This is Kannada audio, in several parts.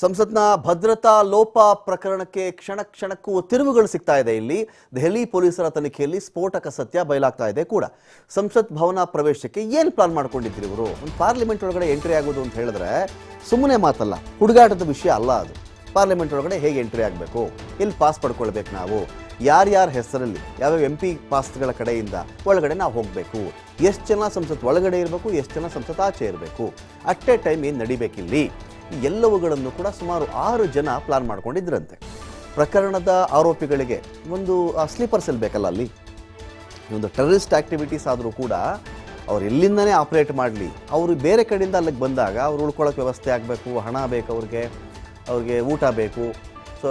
ಸಂಸತ್ನ ಭದ್ರತಾ ಲೋಪ ಪ್ರಕರಣಕ್ಕೆ ಕ್ಷಣ ಕ್ಷಣಕ್ಕೂ ತಿರುವುಗಳು ಸಿಗ್ತಾ ಇದೆ. ಇಲ್ಲಿ ದೆಹಲಿ ಪೊಲೀಸರ ತನಿಖೆಯಲ್ಲಿ ಸ್ಫೋಟಕ ಸತ್ಯ ಬಯಲಾಗ್ತಾ ಇದೆ ಕೂಡ. ಸಂಸತ್ ಭವನ ಪ್ರವೇಶಕ್ಕೆ ಏನು ಪ್ಲಾನ್ ಮಾಡ್ಕೊಂಡಿದ್ರು ಇವರು? ಒಂದು ಪಾರ್ಲಿಮೆಂಟ್ ಒಳಗಡೆ ಎಂಟ್ರಿ ಆಗೋದು ಅಂತ ಹೇಳಿದ್ರೆ ಸುಮ್ಮನೆ ಮಾತಲ್ಲ, ಹುಡುಗಾಟದ ವಿಷಯ ಅಲ್ಲ ಅದು. ಪಾರ್ಲಿಮೆಂಟ್ ಒಳಗಡೆ ಹೇಗೆ ಎಂಟ್ರಿ ಆಗಬೇಕು? ಎಲ್ಲಿ ಪಾಸ್ ಪಡ್ಕೊಳ್ಬೇಕು ನಾವು? ಯಾರ್ಯಾರ ಹೆಸರಲ್ಲಿ, ಯಾವ್ಯಾವ ಎಂ ಪಿ ಪಾಸ್ಗಳ ಕಡೆಯಿಂದ ಒಳಗಡೆ ನಾವು ಹೋಗಬೇಕು? ಎಷ್ಟು ಜನ ಸಂಸತ್ ಒಳಗಡೆ ಇರಬೇಕು, ಎಷ್ಟು ಜನ ಸಂಸತ್ ಆಚೆ ಇರಬೇಕು? ಅಟ್ ಎ ಟೈಮ್ ಏನು ನಡಿಬೇಕಿಲ್ಲಿ? ಎಲ್ಲವುಗಳನ್ನು ಕೂಡ ಸುಮಾರು ಆರು ಜನ ಪ್ಲಾನ್ ಮಾಡ್ಕೊಂಡಿದ್ರಂತೆ. ಪ್ರಕರಣದ ಆರೋಪಿಗಳಿಗೆ ಒಂದು ಸ್ಲೀಪರ್ ಸೆಲ್ ಬೇಕಲ್ಲ ಅಲ್ಲಿ? ಒಂದು ಟೆರರಿಸ್ಟ್ ಆಕ್ಟಿವಿಟೀಸ್ ಆದರೂ ಕೂಡ ಅವ್ರು ಎಲ್ಲಿಂದನೇ ಆಪ್ರೇಟ್ ಮಾಡಲಿ, ಅವರು ಬೇರೆ ಕಡೆಯಿಂದ ಅಲ್ಲಿಗೆ ಬಂದಾಗ ಅವ್ರು ಉಳ್ಕೊಳ್ಳೋಕೆ ವ್ಯವಸ್ಥೆ ಆಗಬೇಕು, ಹಣ ಬೇಕು ಅವ್ರಿಗೆ ಅವ್ರಿಗೆ ಊಟ ಬೇಕು ಸೊ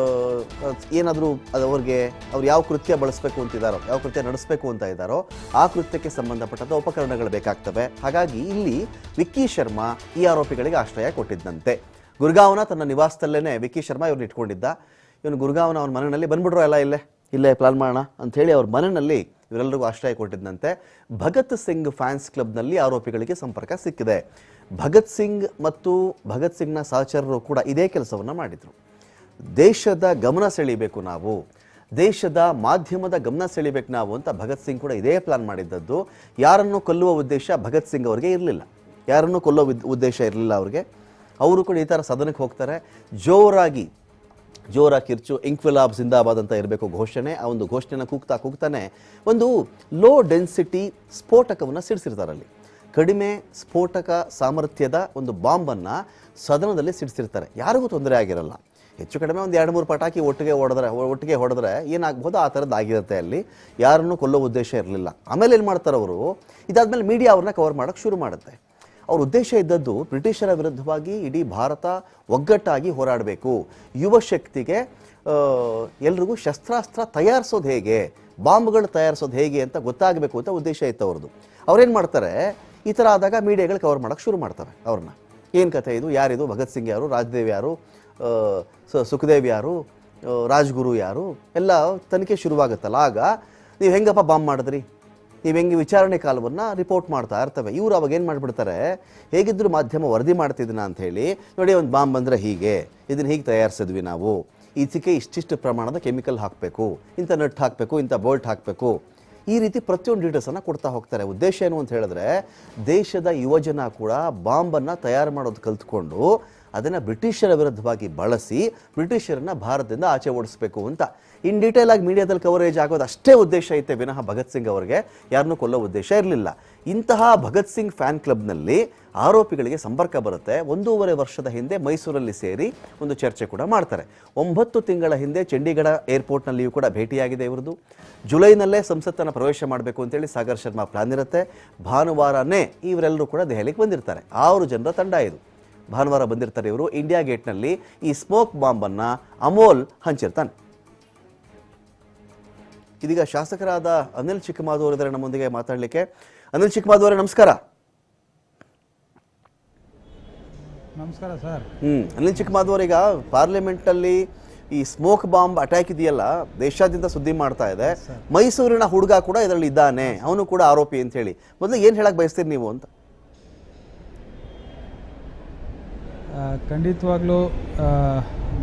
ಏನಾದರೂ ಅದು ಅವ್ರಿಗೆ ಅವ್ರು ಯಾವ ಕೃತ್ಯ ಬಳಸಬೇಕು ಅಂತಿದ್ದಾರೋ ಯಾವ ಕೃತ್ಯ ನಡೆಸಬೇಕು ಅಂತ ಇದ್ದಾರೋ ಆ ಕೃತ್ಯಕ್ಕೆ ಸಂಬಂಧಪಟ್ಟಂಥ ಉಪಕರಣಗಳು ಬೇಕಾಗ್ತವೆ. ಹಾಗಾಗಿ ಇಲ್ಲಿ ವಿಕ್ಕಿ ಶರ್ಮಾ ಈ ಆರೋಪಿಗಳಿಗೆ ಆಶ್ರಯ ಕೊಟ್ಟಿದ್ದಂತೆ. ಗುರ್ಗಾವ್ನ ತನ್ನ ನಿವಾಸದಲ್ಲೇ ವಿಕ್ಕಿ ಶರ್ಮಾ ಇವ್ರನ್ನ ಇಟ್ಕೊಂಡಿದ್ದ. ಇವನು ಗುರ್ಗಾವ್ನ ಅವನ ಮನೆಯಲ್ಲಿ ಬಂದ್ಬಿಡ್ರೋ ಎಲ್ಲ ಇಲ್ಲೇ? ಇಲ್ಲೇ ಪ್ಲಾನ್ ಮಾಡೋಣ ಅಂಥೇಳಿ ಅವ್ರ ಮನೆಯಲ್ಲಿ ಇವರೆಲ್ಲರಿಗೂ ಆಶ್ರಯ ಕೊಟ್ಟಿದ್ದಂತೆ. ಭಗತ್ ಸಿಂಗ್ ಫ್ಯಾನ್ಸ್ ಕ್ಲಬ್ನಲ್ಲಿ ಆರೋಪಿಗಳಿಗೆ ಸಂಪರ್ಕ ಸಿಕ್ಕಿದೆ. ಭಗತ್ ಸಿಂಗ್ ಮತ್ತು ಭಗತ್ ಸಿಂಗ್ನ ಸಹಚರರು ಕೂಡ ಇದೇ ಕೆಲಸವನ್ನು ಮಾಡಿದರು. ದೇಶದ ಗಮನ ಸೆಳೀಬೇಕು ನಾವು. ದೇಶದ ಮಾಧ್ಯಮದ ಗಮನ ಸೆಳೀಬೇಕು ನಾವು ಅಂತ ಭಗತ್ ಸಿಂಗ್ ಕೂಡ ಇದೇ ಪ್ಲಾನ್ ಮಾಡಿದ್ದದ್ದು. ಯಾರನ್ನು ಕೊಲ್ಲುವ ಉದ್ದೇಶ ಭಗತ್ ಸಿಂಗ್ ಅವರಿಗೆ ಇರಲಿಲ್ಲ. ಯಾರನ್ನು ಕೊಲ್ಲೋ ಉದ್- ಉದ್ದೇಶ ಇರಲಿಲ್ಲ ಅವ್ರಿಗೆ. ಅವರು ಕೂಡ ಈ ಥರ ಸದನಕ್ಕೆ ಹೋಗ್ತಾರೆ. ಜೋರಾಗಿ ಜೋರ ಕಿರ್ಚು ಇಂಕ್ವಿಲಾಬ್ ಜಿಂದಾಬಾದ್ ಅಂತ ಇರಬೇಕು ಘೋಷಣೆ. ಆ ಒಂದು ಘೋಷಣೆನ ಕೂಗ್ತಾ ಕೂಗ್ತಾನೆ ಒಂದು ಲೋ ಡೆನ್ಸಿಟಿ ಸ್ಫೋಟಕವನ್ನು ಸಿಡಿಸಿರ್ತಾರಲ್ಲಿ ಕಡಿಮೆ ಸ್ಫೋಟಕ ಸಾಮರ್ಥ್ಯದ ಒಂದು ಬಾಂಬನ್ನು ಸದನದಲ್ಲಿ ಸಿಡಿಸಿರ್ತಾರೆ. ಯಾರಿಗೂ ತೊಂದರೆ ಆಗಿರಲ್ಲ. ಹೆಚ್ಚು ಕಡಿಮೆ ಒಂದು ಎರಡು ಮೂರು ಪಟಾಕಿ ಒಟ್ಟಿಗೆ ಹೊಡೆದ್ರೆ ಒಟ್ಟಿಗೆ ಹೊಡೆದ್ರೆ ಏನಾಗ್ಬೋದು? ಆ ಥರದ್ದು ಆಗಿರುತ್ತೆ ಅಲ್ಲಿ. ಯಾರನ್ನೂ ಕೊಲ್ಲೋ ಉದ್ದೇಶ ಇರಲಿಲ್ಲ. ಆಮೇಲೆ ಏನು ಮಾಡ್ತಾರೆ ಅವರು? ಇದಾದಮೇಲೆ ಮೀಡಿಯಾ ಅವ್ರನ್ನ ಕವರ್ ಮಾಡೋಕ್ಕೆ ಶುರು ಮಾಡುತ್ತೆ. ಅವ್ರ ಉದ್ದೇಶ ಇದ್ದದ್ದು ಬ್ರಿಟಿಷರ ವಿರುದ್ಧವಾಗಿ ಇಡೀ ಭಾರತ ಒಗ್ಗಟ್ಟಾಗಿ ಹೋರಾಡಬೇಕು. ಯುವ ಶಕ್ತಿಗೆ ಎಲ್ರಿಗೂ ಶಸ್ತ್ರಾಸ್ತ್ರ ತಯಾರಿಸೋದು ಹೇಗೆ? ಬಾಂಬ್ಗಳು ತಯಾರಿಸೋದು ಹೇಗೆ ಅಂತ ಗೊತ್ತಾಗಬೇಕು ಅಂತ ಉದ್ದೇಶ ಇತ್ತು ಅವ್ರದ್ದು. ಅವ್ರೇನು ಮಾಡ್ತಾರೆ? ಈ ಥರ ಆದಾಗ ಮೀಡಿಯಾಗಳು ಕವರ್ ಮಾಡೋಕ್ಕೆ ಶುರು ಮಾಡ್ತವೆ ಅವ್ರನ್ನ. ಏನು ಕಥೆ ಇದು? ಯಾರಿದು? ಭಗತ್ ಸಿಂಗ್ ಯಾರು? ರಾಜದೇವ್ ಯಾರು? ಸುಖದೇವ್ ಯಾರು? ರಾಜ್ಗುರು ಯಾರು? ಎಲ್ಲ ತನಿಖೆ ಶುರುವಾಗುತ್ತಲ್ಲ. ಆಗ ನೀವು ಹೆಂಗಪ್ಪ ಬಾಂಬ್ ಮಾಡಿದ್ರಿ? ನೀವು ಹೆಂಗೆ ವಿಚಾರಣೆ ಕಾಲವನ್ನು ರಿಪೋರ್ಟ್ ಮಾಡ್ತಾ ಇರ್ತವೆ? ಇವರು ಅವಾಗ ಏನು ಮಾಡಿಬಿಡ್ತಾರೆ? ಹೇಗಿದ್ದರೂ ಮಾಧ್ಯಮ ವರದಿ ಮಾಡ್ತಿದ್ದೀನ ಅಂಥೇಳಿ ನೋಡಿ ಒಂದು ಬಾಂಬ್ ಬಂದರೆ ಹೀಗೆ. ಇದನ್ನು ಹೀಗೆ ತಯಾರಿಸಿದ್ವಿ ನಾವು. ಈಚೆಗೆ ಇಷ್ಟಿಷ್ಟು ಪ್ರಮಾಣದ ಕೆಮಿಕಲ್ ಹಾಕಬೇಕು. ಇಂಥ ನಟ್ ಹಾಕಬೇಕು, ಇಂಥ ಬೋಲ್ಟ್ ಹಾಕಬೇಕು. ಈ ರೀತಿ ಪ್ರತಿಯೊಂದು ಡೀಟೇಲ್ಸನ್ನು ಕೊಡ್ತಾ ಹೋಗ್ತಾರೆ. ಉದ್ದೇಶ ಏನು ಅಂತ ಹೇಳಿದ್ರೆ, ದೇಶದ ಯುವಜನ ಕೂಡ ಬಾಂಬನ್ನು ತಯಾರು ಮಾಡೋದು ಕಲ್ತ್ಕೊಂಡು ಅದನ್ನು ಬ್ರಿಟಿಷರ ವಿರುದ್ಧವಾಗಿ ಬಳಸಿ ಬ್ರಿಟಿಷರನ್ನು ಭಾರತದಿಂದ ಆಚೆ ಓಡಿಸಬೇಕು ಅಂತ. ಇನ್ ಡೀಟೇಲ್ ಆಗಿ ಮೀಡಿಯಾದಲ್ಲಿ ಕವರೇಜ್ ಆಗೋದು ಅಷ್ಟೇ ಉದ್ದೇಶ ಐತೆ. ವಿನಃ ಭಗತ್ ಸಿಂಗ್ ಅವರಿಗೆ ಯಾರನ್ನೂ ಕೊಲ್ಲೋ ಉದ್ದೇಶ ಇರಲಿಲ್ಲ. ಇಂತಹ ಭಗತ್ ಸಿಂಗ್ ಫ್ಯಾನ್ ಕ್ಲಬ್ನಲ್ಲಿ ಆರೋಪಿಗಳಿಗೆ ಸಂಪರ್ಕ ಬರುತ್ತೆ. ಒಂದೂವರೆ ವರ್ಷದ ಹಿಂದೆ ಮೈಸೂರಲ್ಲಿ ಸೇರಿ ಒಂದು ಚರ್ಚೆ ಕೂಡ ಮಾಡ್ತಾರೆ. ಒಂಬತ್ತು ತಿಂಗಳ ಹಿಂದೆ ಚಂಡೀಗಢ ಏರ್ಪೋರ್ಟ್ನಲ್ಲಿಯೂ ಕೂಡ ಭೇಟಿಯಾಗಿದೆ ಇವ್ರದ್ದು. ಜುಲೈನಲ್ಲೇ ಸಂಸತ್ತನ್ನು ಪ್ರವೇಶ ಮಾಡಬೇಕು ಅಂತೇಳಿ ಸಾಗರ್ ಶರ್ಮಾ ಪ್ಲಾನ್ ಇರುತ್ತೆ. ಭಾನುವಾರನೇ ಇವರೆಲ್ಲರೂ ಕೂಡ ದೆಹಲಿಗೆ ಬಂದಿರ್ತಾರೆ. ಆರು ಜನರ ತಂಡ ಇದು. ಭಾನುವಾರ ಬಂದಿರ್ತಾರೆ ಇವರು. ಇಂಡಿಯಾ ಗೇಟ್ನಲ್ಲಿ ಈ ಸ್ಮೋಕ್ ಬಾಂಬನ್ನು ಅಮೋಲ್ ಹಂಚಿರ್ತಾನೆ. ಇದೀಗ ಶಾಸಕರಾದ ಅನಿಲ್ ಚಿಕ್ಕಮಾಧು ಇದ್ದಾರೆ ನಮ್ಮೊಂದಿಗೆ ಮಾತಾಡಲಿಕ್ಕೆ. ಅನಿಲ್ ಚಿಕ್ಕಮಾಧು ಅವರೇ ನಮಸ್ಕಾರ. ನಮಸ್ಕಾರ ಸರ್. ಹ್ಮ್ ಅನಿಲ್ ಈಗ ಅವರೀಗ ಪಾರ್ಲಿಮೆಂಟಲ್ಲಿ ಈ ಸ್ಮೋಕ್ ಬಾಂಬ್ ಅಟ್ಯಾಕ್ ಇದೆಯಲ್ಲ ದೇಶಾದ್ಯಂತ ಸುದ್ದಿ ಮಾಡ್ತಾ ಇದೆ. ಮೈಸೂರಿನ ಹುಡುಗ ಕೂಡ ಇದರಲ್ಲಿ ಇದ್ದಾನೆ. ಅವನು ಕೂಡ ಆರೋಪಿ ಅಂತ ಹೇಳಿ. ಮೊದಲು ಏನು ಹೇಳಕ್ ಬಯಸ್ತೀರಿ ನೀವು ಅಂತ ಆ, ಖಂಡಿತವಾಗ್ಲೂ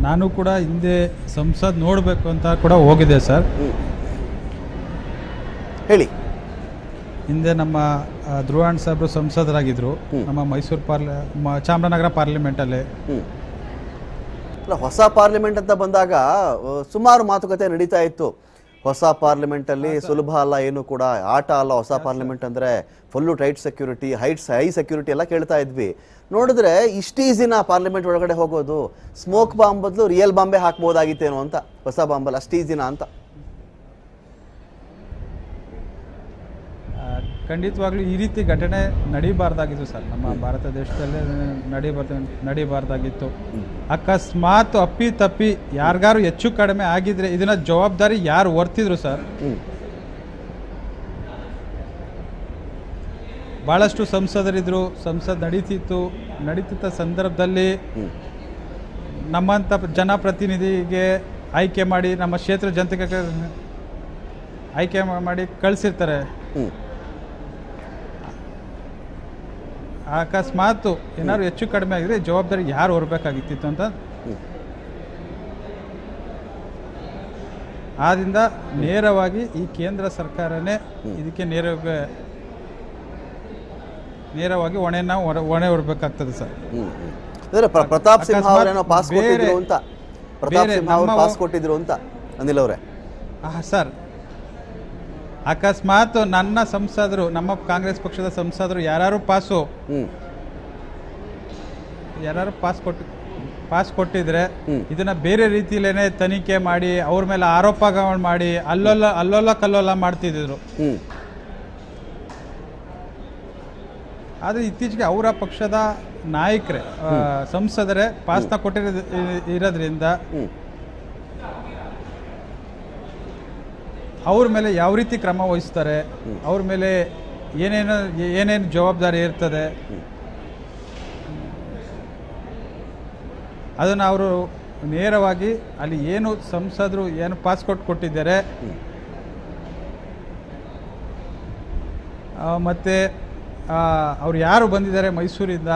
ನಾನು ಕೂಡ ಹಿಂದೆ ಸಂಸದ್ ನೋಡಬೇಕು ಅಂತ ಕೂಡ ಹೋಗಿದೆ ಸರ್. ಹೇಳಿ. ಹಿಂದೆ ನಮ್ಮ ಧ್ರುವಾಣ್ ಧ್ರುವಣ್ ಸಂಸದರಾಗಿದ್ರು. ಸಂಸದರಾಗಿದ್ದರು ನಮ್ಮ ಮೈಸೂರು ಪಾರ್ಲ ಮ- ಚಾಮರಾಜನಗರ ಪಾರ್ಲಿಮೆಂಟಲ್ಲಿ. ಅಲ್ಲ ಹೊಸ ಪಾರ್ಲಿಮೆಂಟ್ ಅಂತ ಬಂದಾಗ ಆ, ಸುಮಾರು ಮಾತುಕತೆ ನಡೀತಾ ಇತ್ತು. ಹೊಸ ಪಾರ್ಲಿಮೆಂಟಲ್ಲಿ ಸುಲಭ ಅಲ್ಲ, ಏನು ಕೂಡ ಆಟ ಅಲ್ಲ. ಹೊಸ ಪಾರ್ಲಿಮೆಂಟ್ ಅಂದರೆ full tight security heights high security ಎಲ್ಲ ಕೇಳ್ತಾ ಇದ್ವಿ. ನೋಡಿದ್ರೆ ಇಷ್ಟು ಈಸಿನ ಪಾರ್ಲಿಮೆಂಟ್ ಒಳಗಡೆ ಹೋಗೋದು ಸ್ಮೋಕ್ ಬಾಂಬ್ ಬದಲು ರಿಯಲ್ ಬಾಂಬೆ ಹಾಕ್ಬೋದಾಗಿತ್ತೇನೋ ಅಂತ, ಹೊಸ ಬಾಂಬಲ್ಲಿ ಅಷ್ಟು ಈಸಿನ ಅಂತ. ಖಂಡಿತವಾಗ್ಲೂ ಈ ರೀತಿ ಘಟನೆ ನಡೀಬಾರ್ದಾಗಿತ್ತು ಸರ್. ನಮ್ಮ ಭಾರತ ದೇಶದಲ್ಲೇ ನಡೀಬಾರ್ದ ನಡೀಬಾರ್ದಾಗಿತ್ತು. ಅಕಸ್ಮಾತ್ ಅಪ್ಪಿ ತಪ್ಪಿ ಯಾರಿಗಾರು ಹೆಚ್ಚು ಕಡಿಮೆ ಆಗಿದ್ರೆ ಇದನ್ನ ಜವಾಬ್ದಾರಿ ಯಾರು ಹೊರ್ತಿದ್ರು ಸರ್? ಬಹಳಷ್ಟು ಭಾಳಷ್ಟು ಸಂಸದರಿದ್ರು ಸಂಸದ್ ನಡೀತಿತ್ತು. ನಡೀತಿದ್ದ ಸಂದರ್ಭದಲ್ಲಿ ನಮ್ಮಂಥ ಜನಪ್ರತಿನಿಧಿಗೆ ಆಯ್ಕೆ ಮಾಡಿ ನಮ್ಮ ಕ್ಷೇತ್ರ ಜನತೆಗೆ ಆಯ್ಕೆ ಮಾಡಿ ಕಳಿಸಿರ್ತಾರೆ ಹ್ಮ್ ಅಕಸ್ಮಾತ್ ಏನಾದ್ರು ಹೆಚ್ಚು ಕಡಿಮೆ ಆಗಿದ್ರೆ ಜವಾಬ್ದಾರಿ ಯಾರು ಹೊರಬೇಕಾಗಿತ್ತಿತ್ತು ಅಂತ? ಆದ್ರಿಂದ ನೇರವಾಗಿ ಈ ಕೇಂದ್ರ ಸರ್ಕಾರನೇ ಇದಕ್ಕೆ ನೇರ ನೇರವಾಗಿ ಹೊಣೆನ ಹೊಣೆ ಹೊರಬೇಕಾಗ್ತದೆ ಸರ್. ಅಂದ್ರೆ ಪ್ರತಾಪ್ ಸಿಂಹ ಅವರೇನೋ ಪಾಸ್ ಕೊಟ್ಟಿದ್ರು ಅಂತ. ಪ್ರತಾಪ್ ಸಿಂಹ ಅವರು ಪಾಸ್ ಕೊಟ್ಟಿದ್ರು ಅಂತ ಅನಿಲ್ ಅವರೇ. ಆ, ಸರ್ ಅಕಸ್ಮಾತ್ ನನ್ನ ಸಂಸದರು ನಮ್ಮ ಕಾಂಗ್ರೆಸ್ ಪಕ್ಷದ ಸಂಸದರು ಯಾರು ಪಾಸು ಯಾರು ಪಾಸ್ ಕೊಟ್ಟು ಪಾಸ್ ಕೊಟ್ಟಿದ್ರೆ. ಇದನ್ನ ಬೇರೆ ರೀತಿಲೇನೆ ತನಿಖೆ ಮಾಡಿ ಅವ್ರ ಮೇಲೆ ಆರೋಪಗಳು ಮಾಡಿ ಅಲ್ಲೊಲ್ಲ ಅಲ್ಲೊಲ್ಲ ಕಲ್ಲೊಲ್ಲ ಮಾಡ್ತಿದ್ರು. ಆದರೆ ಇತ್ತೀಚೆಗೆ ಅವರ ಪಕ್ಷದ ನಾಯಕರೇ ಸಂಸದರೇ ಪಾಸ್ನ ಕೊಟ್ಟಿರೋದ್ರಿಂದ ಇರೋದ್ರಿಂದ ಅವ್ರ ಮೇಲೆ ಯಾವ ರೀತಿ ಕ್ರಮ ವಹಿಸ್ತಾರೆ ಅವ್ರ ಮೇಲೆ ಏನೇನು ಏನೇನು ಜವಾಬ್ದಾರಿ ಇರ್ತದೆ. ಅದನ್ನು ಅವರು ನೇರವಾಗಿ ಅಲ್ಲಿ ಏನು ಸಂಸದರು ಏನು ಪಾಸ್ಪೋರ್ಟ್ ಕೊಟ್ಟಿದ್ದಾರೆ. ಮತ್ತು ಅವ್ರು ಯಾರು ಬಂದಿದ್ದಾರೆ ಮೈಸೂರಿಂದ.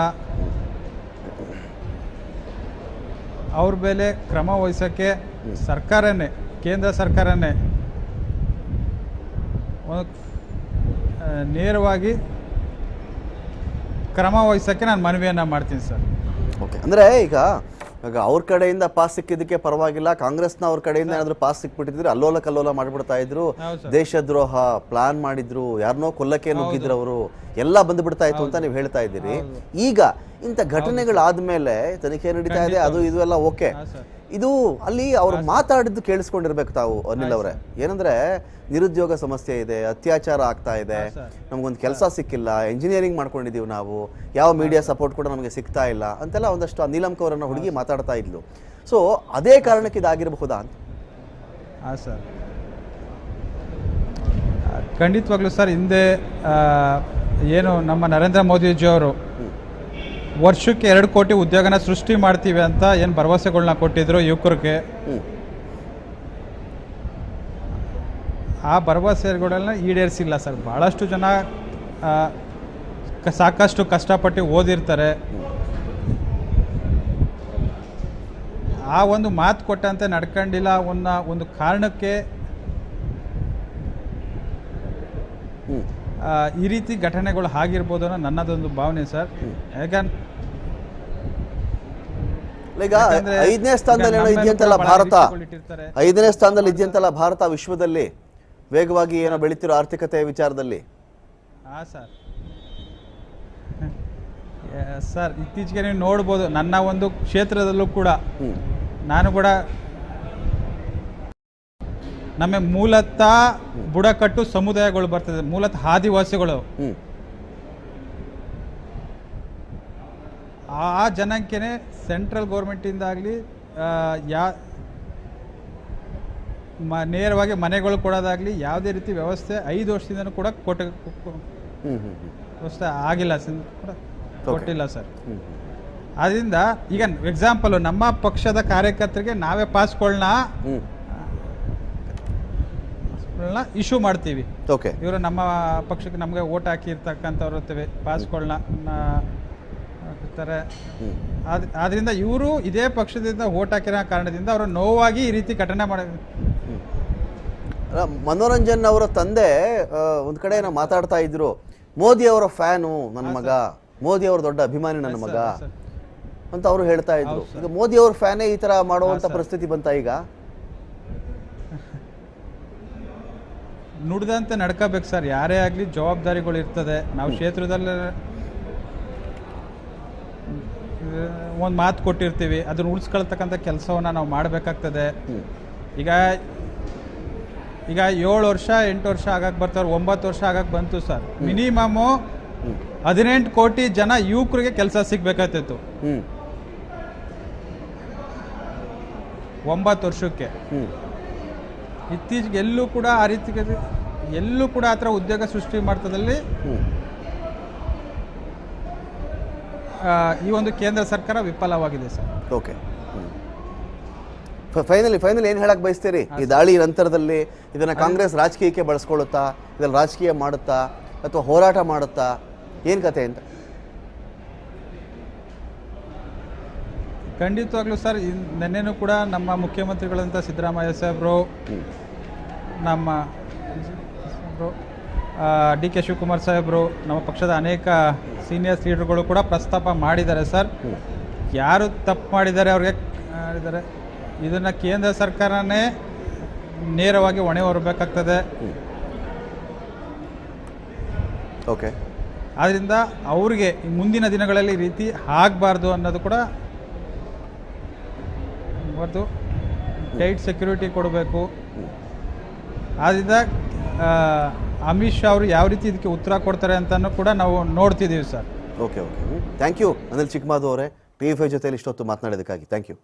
ಅವ್ರ ಮೇಲೆ ಕ್ರಮ ವಹಿಸೋಕ್ಕೆ ಸರ್ಕಾರನೇ ಕೇಂದ್ರ ಸರ್ಕಾರನೇ ನೇರವಾಗಿ ಕ್ರಮ ವಹಿಸೋಕ್ಕೆ ನಾನು ಮನವಿಯನ್ನು ಮಾಡ್ತೀನಿ ಸರ್. ಓಕೆ ಅಂದ್ರೆ ಈಗ ಈಗ ಅವ್ರ ಕಡೆಯಿಂದ ಪಾಸ್ ಸಿಕ್ಕಿದ್ದಕ್ಕೆ ಪರವಾಗಿಲ್ಲ ಕಾಂಗ್ರೆಸ್ನ ಅವ್ರ ಕಡೆಯಿಂದ ಏನಾದರೂ ಪಾಸ್ ಸಿಕ್ಬಿಟ್ಟಿದ್ರೆ ಅಲ್ಲೋಲ ಕಲ್ಲೋಲ ಮಾಡಿಬಿಡ್ತಾ ಇದ್ರು ದೇಶದ್ರೋಹ ಪ್ಲಾನ್ ಮಾಡಿದ್ರು ಯಾರನ್ನೋ ಕೊಲ್ಲಕ್ಕೆ ನುಗ್ಗಿದ್ರು ಅವರು ಎಲ್ಲ ಬಂದ್ಬಿಡ್ತಾ ಇತ್ತು ಅಂತ ನೀವು ಹೇಳ್ತಾ ಇದ್ದೀರಿ. ಈಗ ಇಂಥ ಘಟನೆಗಳಾದ ಮೇಲೆ ತನಿಖೆ ನಡೀತಾ ಇದೆ ಅದು ಇದು ಎಲ್ಲ ಓಕೆ. ಇದು ಅಲ್ಲಿ ಅವ್ರು ಮಾತಾಡಿದ್ದು ಕೇಳಿಸ್ಕೊಂಡಿರ್ಬೇಕು ತಾವು ಅನಿಲ್ ಅವರೇ. ಏನಂದ್ರೆ ನಿರುದ್ಯೋಗ ಸಮಸ್ಯೆ ಇದೆ ಅತ್ಯಾಚಾರ ಆಗ್ತಾ ಇದೆ ನಮ್ಗೊಂದು ಕೆಲಸ ಸಿಕ್ಕಿಲ್ಲ ಇಂಜಿನಿಯರಿಂಗ್ ಮಾಡ್ಕೊಂಡಿದೀವಿ ನಾವು ಯಾವ ಮೀಡಿಯಾ ಸಪೋರ್ಟ್ ಕೂಡ ನಮಗೆ ಸಿಗ್ತಾ ಇಲ್ಲ ಅಂತೆಲ್ಲ ಒಂದಷ್ಟು ನೀಲಂ ಕೌರನ್ನ ಹುಡುಗಿ ಮಾತಾಡ್ತಾ ಇದ್ಲು. ಸೊ ಅದೇ ಕಾರಣಕ್ಕೆ ಇದಾಗಿರಬಹುದಾ ಅಂತ? ಹಾಂ ಸರ್. ಖಂಡಿತವಾಗ್ಲೂ ಸರ್ ಹಿಂದೆ ಏನು ನಮ್ಮ ನರೇಂದ್ರ ಮೋದಿಜಿಯವರು ವರ್ಷಕ್ಕೆ ಎರಡು ಕೋಟಿ ಉದ್ಯೋಗನ ಸೃಷ್ಟಿ ಮಾಡ್ತೀವಿ ಅಂತ ಏನು ಭರವಸೆಗಳನ್ನ ಕೊಟ್ಟಿದ್ರು ಯುವಕರಿಗೆ? ಆ ಭರವಸೆಗಳನ್ನ ಈಡೇರಿಸಿಲ್ಲ ಸರ್. ಭಾಳಷ್ಟು ಜನ ಸಾಕಷ್ಟು ಕಷ್ಟಪಟ್ಟು ಓದಿರ್ತಾರೆ. ಆ ಒಂದು ಮಾತು ಕೊಟ್ಟಂತೆ ನಡ್ಕೊಂಡಿಲ್ಲ ಅವನ್ನ ಒಂದು ಕಾರಣಕ್ಕೆ ಈ ರೀತಿ ಘಟನೆಗಳು ಆಗಿರ್ಬೋದು ಅನ್ನೋ ನನ್ನದೊಂದು ಭಾವನೆ ಸರ್. ಯಾಕಂದ್ರೆ ಈಗ ಐದನೇ ಸ್ಥಾನದಲ್ಲಿ ಏನೋ ಇದೆಯಂತಲ್ಲ ಭಾರತ. ಐದನೇ ಸ್ಥಾನದಲ್ಲಿ ಇದೆಯಂತಲ್ಲ ಭಾರತ ವಿಶ್ವದಲ್ಲಿ ವೇಗವಾಗಿ ಏನೋ ಬೆಳೀತಿರೋ ಆರ್ಥಿಕತೆಯ ವಿಚಾರದಲ್ಲಿ. ಹಾ ಸರ್. ಸರ್ ಇತ್ತೀಚೆಗೆ ನೀವು ನೋಡ್ಬೋದು ನನ್ನ ಒಂದು ಕ್ಷೇತ್ರದಲ್ಲೂ ಕೂಡ ನಾನು ಕೂಡ ನಮ್ಮ ಮೂಲತಃ ಬುಡಕಟ್ಟು ಸಮುದಾಯಗಳು ಬರ್ತದೆ. ಮೂಲತಃ ಆದಿವಾಸಿಗಳು. ಆ ಜನಕ್ಕೆ ಸೆಂಟ್ರಲ್ ಗೌರ್ಮೆಂಟಿಂದಾಗಲಿ ಯಾ ಮ ನೇರವಾಗಿ ಮನೆಗಳು ಕೊಡೋದಾಗಲಿ ಯಾವುದೇ ರೀತಿ ವ್ಯವಸ್ಥೆ ಐದು ವರ್ಷದಿಂದನೂ ಕೂಡ ಕೊಟ್ಟ ವ್ಯವಸ್ಥೆ ಆಗಿಲ್ಲ ಸರ್ ಕೂಡ ಕೊಟ್ಟಿಲ್ಲ ಸರ್. ಆದ್ದರಿಂದ ಅದರಿಂದ ಈಗ ಎಕ್ಸಾಂಪಲ್ ನಮ್ಮ ಪಕ್ಷದ ಕಾರ್ಯಕರ್ತರಿಗೆ ನಾವೇ ಪಾಸ್ಗಳನ್ನ ಹ್ಮ್ ಇಶ್ಯೂ ಮಾಡ್ತೀವಿ. ಓಕೆ ಇವರು ನಮ್ಮ ಪಕ್ಷಕ್ಕೆ ನಮಗೆ ಓಟ್ ಹಾಕಿರ್ತಕ್ಕಂಥವ್ರು ಇರ್ತೇವೆ. ಪಾಸ್ಗಳನ್ನ ಆದ್ ಆದ್ರಿಂದ ಇವರು ಇದೇ ಪಕ್ಷದಿಂದ ಓಟ್ ಹಾಕಿರೋ ಕಾರಣದಿಂದ ಅವರು ನೋವಾಗಿ ಈ ರೀತಿ ಘಟನೆ ಮಾಡ ಮನೋರಂಜನ್ ಅವರ ತಂದೆ ಒಂದು ಕಡೆ ಏನೋ ಮಾತಾಡ್ತಾ ಇದ್ರು. ಮೋದಿ ಅವರ ಫ್ಯಾನು ನನ್ನ ಮಗ. ಮೋದಿ ಅವರ ದೊಡ್ಡ ಅಭಿಮಾನಿ ನನ್ನ ಮಗ. ಅಂತ ಅವರು ಹೇಳ್ತಾ ಇದ್ರು. ಈಗ ಮೋದಿ ಅವ್ರ ಫ್ಯಾನೇ ಈ ತರ ಮಾಡುವಂತ ಪರಿಸ್ಥಿತಿ ಬಂತ ಈಗ? ನುಡ್ದಂತೆ ನಡ್ಕೋಬೇಕು ಸರ್. ಯಾರೇ ಆಗಲಿ ಜವಾಬ್ದಾರಿಗಳು ಇರ್ತದೆ. ನಾವು ಕ್ಷೇತ್ರದಲ್ಲಿ ಒಂದು ಮಾತು ಕೊಟ್ಟಿರ್ತೀವಿ. ಅದನ್ನು ಉಳಿಸ್ಕೊಳ್ತಕ್ಕಂಥ ಕೆಲಸವನ್ನು ನಾವು ಮಾಡಬೇಕಾಗ್ತದೆ. ಈಗ ಈಗ ಏಳು ವರ್ಷ, ಎಂಟು ವರ್ಷ ಆಗಕ್ಕೆ ಬರ್ತಾರೆ. ಒಂಬತ್ತು ವರ್ಷ ಆಗಕ್ಕೆ ಬಂತು ಸರ್. ಮಿನಿಮಮ್ಮು ಹದಿನೆಂಟು ಕೋಟಿ ಜನ ಯುವಕರಿಗೆ ಕೆಲಸ ಸಿಗ್ಬೇಕಾಗ್ತಿತ್ತು. ಒಂಬತ್ತು ವರ್ಷಕ್ಕೆ. ಇತ್ತೀಚೆಗೆ ಎಲ್ಲೂ ಕೂಡ ಆ ರೀತಿ ಎಲ್ಲೂ ಕೂಡ ಆ ಥರ ಉದ್ಯೋಗ ಸೃಷ್ಟಿ ಮಾಡ್ತದಲ್ಲಿ ಈ ಒಂದು ಕೇಂದ್ರ ಸರ್ಕಾರ ವಿಫಲವಾಗಿದೆ ಸರ್. ಓಕೆ ಫೈನಲಿ ಫೈನಲ್ ಏನು ಹೇಳಕ್ಕೆ ಬಯಸ್ತೀರಿ? ಈ ದಾಳಿ ನಂತರದಲ್ಲಿ ಇದನ್ನ ಕಾಂಗ್ರೆಸ್ ರಾಜಕೀಯಕ್ಕೆ ಬಳಸ್ಕೊಳ್ಳುತ್ತಾ ಇದನ್ನು ರಾಜಕೀಯ ಮಾಡುತ್ತಾ ಅಥವಾ ಹೋರಾಟ ಮಾಡುತ್ತಾ ಏನು ಕತೆ ಅಂತ? ಖಂಡಿತವಾಗ್ಲೂ ಸರ್ ನಿನ್ನೆನೂ ನೆನ್ನೆನೂ ಕೂಡ ನಮ್ಮ ಮುಖ್ಯಮಂತ್ರಿಗಳಂತ ಸಿದ್ದರಾಮಯ್ಯ ಸಾಹೇಬರು ನಮ್ಮ ಡಿ ಕೆ ಶಿವಕುಮಾರ್ ಸಾಹೇಬರು ನಮ್ಮ ಪಕ್ಷದ ಅನೇಕ ಸೀನಿಯರ್ಸ್ ಲೀಡರ್ಗಳು ಕೂಡ ಪ್ರಸ್ತಾಪ ಮಾಡಿದ್ದಾರೆ ಸರ್. ಯಾರು ತಪ್ಪು ಮಾಡಿದ್ದಾರೆ ಅವ್ರಿಗೆ ಮಾಡಿದ್ದಾರೆ? ಇದನ್ನು ಕೇಂದ್ರ ಸರ್ಕಾರನೇ ನೇರವಾಗಿ ಹೊಣೆ ಹೊರಬೇಕಾಗ್ತದೆ. ಓಕೆ ಆದ್ದರಿಂದ ಅವ್ರಿಗೆ ಮುಂದಿನ ದಿನಗಳಲ್ಲಿ ಈ ರೀತಿ ಆಗಬಾರ್ದು ಅನ್ನೋದು ಕೂಡ ಮತ್ತು ಟೈಟ್ ಸೆಕ್ಯೂರಿಟಿ ಕೊಡಬೇಕು. ಆದ್ದರಿಂದ ಅಮಿತ್ ಶಾ ಅವರು ಯಾವ ರೀತಿ ಇದಕ್ಕೆ ಉತ್ತರ ಕೊಡ್ತಾರೆ ಅಂತಲೂ ಕೂಡ ನಾವು ನೋಡ್ತಿದ್ದೀವಿ sir. Okay okay thank you Anil Chikkamadu ಅವರೇ. ಟಿ ವಿ ಫೈ ಜೊತೆಯಲ್ಲಿ ಇಷ್ಟೊತ್ತು ಮಾತನಾಡೋದಕ್ಕಾಗಿ ಥ್ಯಾಂಕ್ ಯು